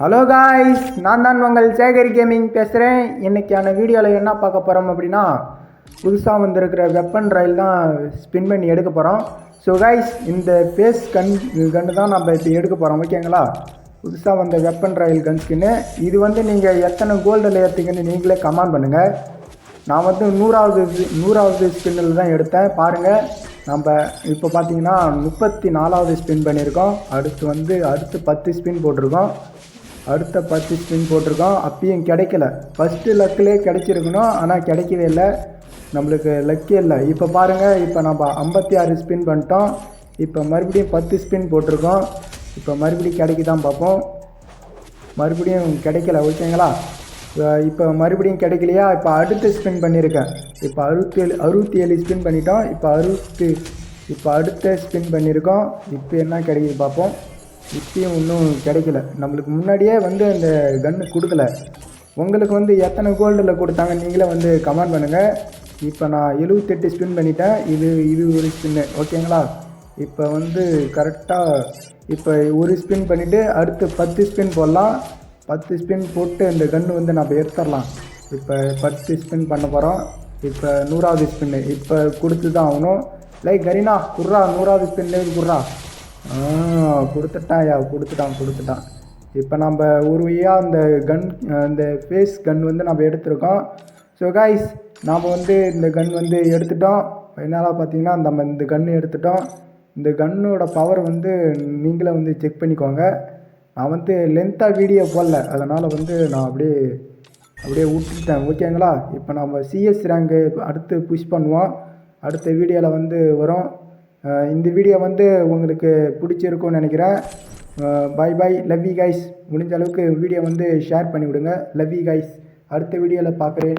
Hello guys நான் தான் உங்கள் சேகர் கேமிங் பேசுகிறேன் இன்றைக்கான வீடியோவில் என்ன பார்க்க போகிறோம் அப்படின்னா புதுசாக வந்திருக்கிற வெப்பன் ரயில் தான் ஸ்பின் பண்ணி எடுக்க போகிறோம் ஸோ காய்ஸ் இந்த ஃபேஸ் கன் கன்று தான் நம்ம இப்போ எடுக்க போகிறோம் ஓகேங்களா புதுசாக வந்த வெப்பன் ரயில் கன் ஸ்கின்னு இது வந்து நீங்கள் எத்தனை கோல்டில் ஏற்றுக்குன்னு நீங்களே கமெண்ட் பண்ணுங்கள் நான் வந்து நூறாவது நூறாவது ஸ்பின்னில் தான் எடுத்தேன். பாருங்கள் நம்ம இப்போ பார்த்தீங்கன்னா முப்பத்தி நாலாவது ஸ்பின் பண்ணியிருக்கோம். அடுத்து வந்து அடுத்து பத்து ஸ்பின் போட்டிருக்கோம். அடுத்த பத்து ஸ்பின் போட்டிருக்கோம். அப்பயும் கிடைக்கல. ஃபஸ்ட்டு லக்கிலே கிடைச்சிருக்கணும். ஆனால் கிடைக்கவே இல்லை. நம்மளுக்கு லக்கே இல்லை. இப்போ பாருங்கள் இப்போ நம்ம ஐம்பத்தி ஆறு ஸ்பின் பண்ணிட்டோம். இப்போ மறுபடியும் பத்து ஸ்பின் போட்டிருக்கோம். இப்போ மறுபடியும் கிடைக்குதான் பார்ப்போம். மறுபடியும் கிடைக்கல. ஓகேங்களா? இப்போ மறுபடியும் கிடைக்கலையா? இப்போ அடுத்து ஸ்பின் பண்ணியிருக்கேன். இப்போ அறுபத்தி ஏழு அறுபத்தி ஏழு ஸ்பின் பண்ணிட்டோம். இப்போ அறுபத்து இப்போ அடுத்த ஸ்பின் பண்ணியிருக்கோம். இப்போ என்ன கிடைக்குது பார்ப்போம். இப்பயும் இன்னும் கிடைக்கல. நம்மளுக்கு முன்னாடியே வந்து அந்த கன்று கொடுக்கல. உங்களுக்கு வந்து எத்தனை கோல்டில் கொடுத்தாங்க நீங்களே வந்து கமெண்ட் பண்ணுங்கள் இப்போ நான் எழுபத்தெட்டு ஸ்பின் பண்ணிட்டேன். இது இது ஒரு ஸ்பின்னு ஓகேங்களா இப்போ வந்து கரெக்டாக இப்போ ஒரு ஸ்பின் பண்ணிவிட்டு அடுத்து பத்து ஸ்பின் போடலாம். பத்து ஸ்பின் போட்டு இந்த கன்று வந்து நம்ம எடுத்துடலாம். இப்போ பத்து ஸ்பின் பண்ண போகிறோம் இப்போ நூறாவது ஸ்பின்னு இப்போ கொடுத்து தான் ஆகணும். லைக் கரீனா குர்ரா நூறாவது ஸ்பின்லேருந்து குர்ரா. ஆ கொடுத்துட்டான் யா கொடுத்துட்டான் கொடுத்துட்டான். இப்போ நம்ம உருவியாக அந்த கன் அந்த ஃபேஸ் கன் வந்து நம்ம எடுத்திருக்கோம். ஸோ காய்ஸ் நாம் வந்து இந்த கன் வந்து எடுத்துட்டோம். என்னால் பார்த்தீங்கன்னா நம்ம இந்த கன்று எடுத்துட்டோம். இந்த கன்னோட பவர் வந்து நீங்களே வந்து செக் பண்ணிக்கோங்க. நான் வந்து லென்த்தாக வீடியோ போடல. அதனால் வந்து நான் அப்படியே அப்படியே விட்டுட்டேன். ஓகேங்களா இப்போ நம்ம சிஎஸ் ரேங்கு அடுத்து புஷ் பண்ணுவோம். அடுத்த வீடியோவில் வந்து வரும். இந்த வீடியோ வந்து உங்களுக்கு பிடிச்சிருக்கும்னு நினைக்கிறேன். Bye bye love you guys முடிஞ்ச அளவுக்கு வீடியோ வந்து ஷேர் பண்ணி விடுங்க லவ் யூ கைஸ் அடுத்த வீடியோவில் பார்க்குறேன்.